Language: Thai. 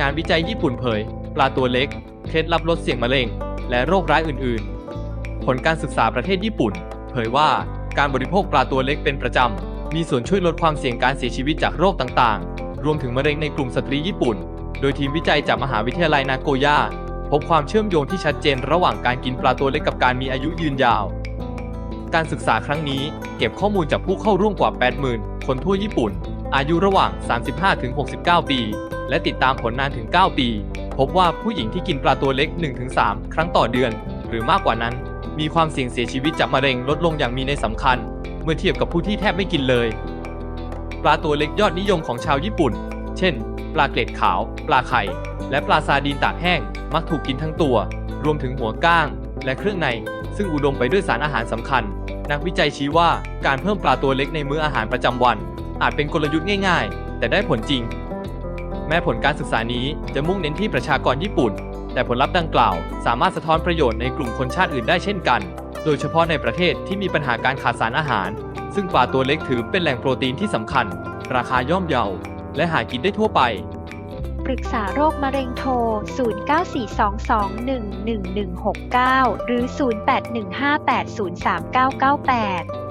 งานวิจัยญี่ปุ่นเผย ปลาตัวเล็ก เคล็ดลับลดเสี่ยงมะเร็ง และโรคร้ายอื่น ๆ ผลการศึกษาประเทศญี่ปุ่น เผยว่าการบริโภคปลาตัวเล็กเป็นประจำ มีส่วนช่วยลดความเสี่ยงการเสียชีวิตจากโรคต่างๆ รวมถึงมะเร็งในกลุ่มสตรีญี่ปุ่น โดยทีมวิจัยจากมหาวิทยาลัยนาโกย่าพบความเชื่อมโยงที่ชัดเจนระหว่างการกินปลาตัวเล็กกับการมีอายุยืนยาว การศึกษาครั้งนี้เก็บข้อมูลจากผู้เข้าร่วมกว่า 80,000 คนทั่วญี่ปุ่น อายุระหว่าง 35-69 ปี และติดตามผลนานถึง 9 ปี พบว่าผู้หญิงที่กินปลาตัวเล็ก 1-3 ครั้งต่อเดือน หรือมากกว่านั้น มีความเสี่ยงเสียชีวิตจากมะเร็งลดลงอย่างมีในสำคัญ เมื่อเทียบกับผู้ที่แทบไม่กินเลย ปลาตัวเล็กยอดนิยมของชาวญี่ปุ่น เช่น ปลาเกล็ดขาว ปลาไข่ และปลาซาดีนตากแห้ง มักถูกกินทั้งตัว รวมถึงหัวก้าง และเครื่องใน ซึ่งอุดมไปด้วยสารอาหารสำคัญ นักวิจัยชี้ว่าการเพิ่มปลาตัวเล็กในมื้ออาหารประจำวัน อาจเป็นกลยุทธ์ง่าย ๆ แต่ได้ผลจริง แม้ผลการศึกษานี้จะมุ่งเน้นที่ประชากรญี่ปุ่น แต่ผลลัพธ์ดังกล่าว สามารถสะท้อนประโยชน์ในกลุ่มคนชาติอื่นได้เช่นกัน โดยเฉพาะในประเทศที่มีปัญหาการขาดสารอาหาร ซึ่งปลาตัวเล็กถือเป็นแหล่งโปรตีนที่สำคัญ ราคาย่อมเยา และหากินได้ทั่วไป ปรึกษาโรคมะเร็งโทร 0942211169 หรือ 0815803998